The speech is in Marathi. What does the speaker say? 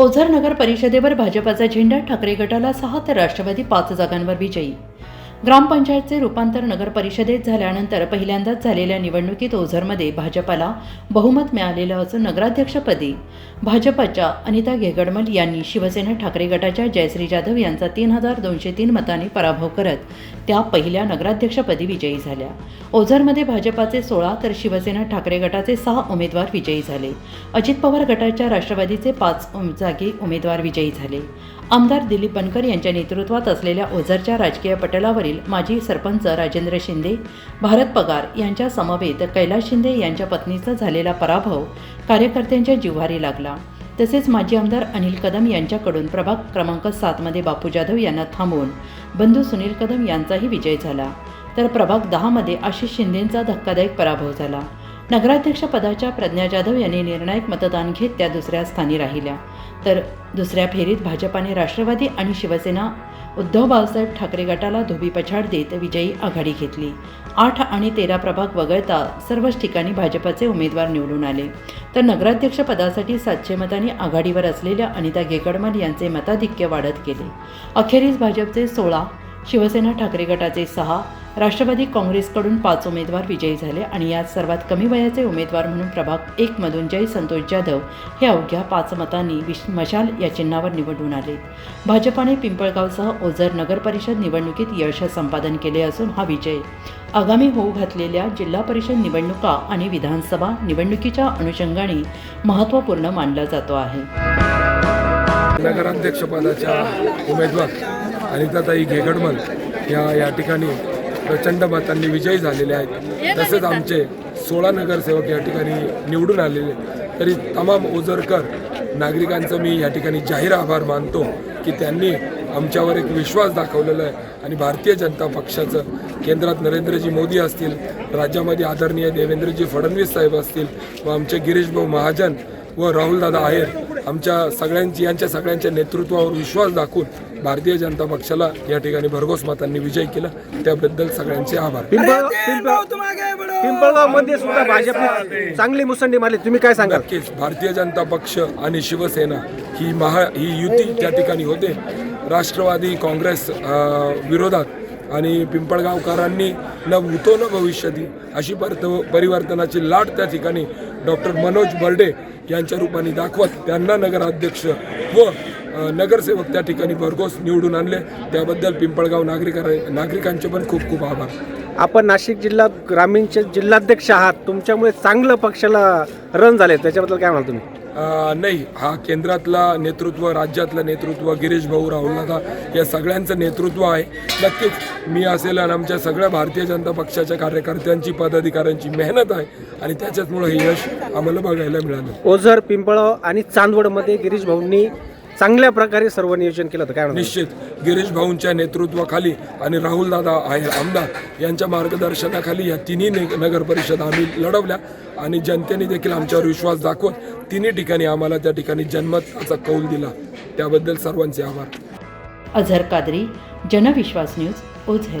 ओझर नगर परिषदेवर भाजपाचा झेंडा ठाकरे गटाला सहा तर राष्ट्रवादी पाच जागांवर विजयी ग्रामपंचायतचे रूपांतर नगर परिषदेत झाल्यानंतर पहिल्यांदाच झालेल्या निवडणुकीत ओझरमध्ये भाजपाला बहुमत मिळालेलं असून नगराध्यक्षपदी भाजपाच्या अनिता घेगडमल यांनी शिवसेना ठाकरे गटाच्या जयश्री जाधव यांचा तीन हजार दोनशे तीन मतांनी पराभव करत त्या पहिल्या नगराध्यक्षपदी विजयी झाल्या. ओझरमध्ये भाजपाचे सोळा तर शिवसेना ठाकरे गटाचे सहा उमेदवार विजयी झाले. अजित पवार गटाच्या राष्ट्रवादीचे पाच उम- जागी उमेदवार विजयी झाले. आमदार दिलीप बनकर यांच्या नेतृत्वात असलेल्या ओझरच्या राजकीय पटलावरील माजी सरपंच राजेंद्र शिंदे भारत पगार यांच्या समवेत कैलास शिंदे यांच्या पत्नीचा झालेला पराभव कार्यकर्त्यांच्या जिव्हारी लागला. तसेच माजी आमदार अनिल कदम यांच्याकडून प्रभाग क्रमांक सातमध्ये बापू जाधव यांना थांबवून बंधू सुनील कदम यांचाही विजय झाला. तर प्रभाग दहामध्ये आशिष शिंदेंचा धक्कादायक पराभव झाला. नगराध्यक्ष पदाच्या प्रज्ञा जाधव यांनी निर्णायक मतदान घेत त्या दुसऱ्या स्थानी राहिल्या. तर दुसऱ्या फेरीत भाजपाने राष्ट्रवादी आणि शिवसेना उद्धव बाळासाहेब ठाकरे गटाला धोबी पछाड देत विजयी आघाडी घेतली. आठ आणि तेरा प्रभाग वगळता सर्वच ठिकाणी भाजपाचे उमेदवार निवडून आले. तर नगराध्यक्ष पदासाठी सातशे मतांनी आघाडीवर असलेल्या अनिता गेकडमल यांचे मताधिक्य वाढत गेले. अखेरीस भाजपचे सोळा शिवसेना ठाकरे गटाचे सहा राष्ट्रवादी काँग्रेसकडून पाच उमेदवार विजयी झाले आणि यात सर्वात कमी वयाचे उमेदवार म्हणून प्रभाग एकमधून जय संतोष जाधव हे अवघ्या पाच मतांनी विश मशाल या चिन्हावर निवडून आले. भाजपाने पिंपळगावसह ओझर नगर परिषद निवडणुकीत यश संपादन केले असून हा विजय. आगामी होऊ घातलेल्या जिल्हा परिषद निवडणुका आणि विधानसभा निवडणुकीच्या अनुषंगाने महत्त्वपूर्ण मानला जातो आहे. नगराध्यक्षपदाच्या उमेदवार अनिताताई घेगडमल या या ठिकाणी प्रचंड मतांनी विजयी झालेले आहेत. तसेच आमचे सोळा नगरसेवक या ठिकाणी निवडून आलेले तरी तमाम ओझरकर नागरिकांचं मी या ठिकाणी जाहीर आभार मानतो की त्यांनी आमच्यावर एक विश्वास दाखवलेला आहे आणि भारतीय जनता पक्षाचं केंद्रात नरेंद्रजी मोदी असतील राज्यामध्ये आदरणीय देवेंद्रजी फडणवीस साहेब असतील व आमचे गिरीशभाऊ महाजन व राहुलदादा आहेर आमच्या सगळ्यांची यांच्या सगळ्यांच्या नेतृत्वावर विश्वास दाखवून भारतीय जनता पक्षाला या ठिकाणी भरघोस मतांनी विजय केला. त्याबद्दल सगळ्यांचे आभार. पिंपळ पिंपळ पिंपळगावमध्ये सुद्धा भाजपने चांगली मुसंडी मारली. तुम्ही काय सांगाल? नक्कीच. भारतीय जनता पक्ष आणि शिवसेना ही महा ही युती त्या ठिकाणी होते. राष्ट्रवादी काँग्रेस विरोधात आणि पिंपळगावकरांनी न भूतो न भविष्यती अशी परत परिवर्तनाची लाट त्या ठिकाणी डॉक्टर मनोज बर्डे यांच्या रूपाने दाखवत त्यांना नगराध्यक्ष व नगरसेवक त्या ठिकाणी भरघोस निवडून आणले. त्याबद्दल पिंपळगाव नागरिका नागरिकांचे पण खूप खूप आभार. आपण नाशिक जिल्हा ग्रामीणचे जिल्हाध्यक्ष आहात. तुमच्यामुळे चांगलं पक्षाला रन झाले त्याच्याबद्दल काय म्हणाल तुम्ही? नाही हा केंद्रातला नेतृत्व राज्यातलं नेतृत्व गिरीश भाऊ राहुलदादा या सगळ्यांचं नेतृत्व आहे. नक्कीच मी असेल आणि आमच्या सगळ्या भारतीय जनता पक्षाच्या कार्यकर्त्यांची पदाधिकाऱ्यांची मेहनत आहे आणि त्याच्याचमुळं हे यश आम्हाला बघायला मिळालं. ओझर पिंपळ आणि चांदवडमध्ये गिरीश भाऊंनी चांगल्या प्रकारे सर्व नियोजन केलं होतं. काय निश्चित. गिरीश भाऊंच्या नेतृत्वाखाली आणि राहुलदादा आहे आमदार यांच्या मार्गदर्शनाखाली या तिन्ही ने- नगर परिषद आम्ही लढवल्या आणि जनतेने देखील आमच्यावर विश्वास दाखवत तिन्ही ठिकाणी आम्हाला त्या ठिकाणी जनमताचा कौल दिला. त्याबद्दल सर्वांचे आभार. अझर कादरी जनविश्वास न्यूज ओझर.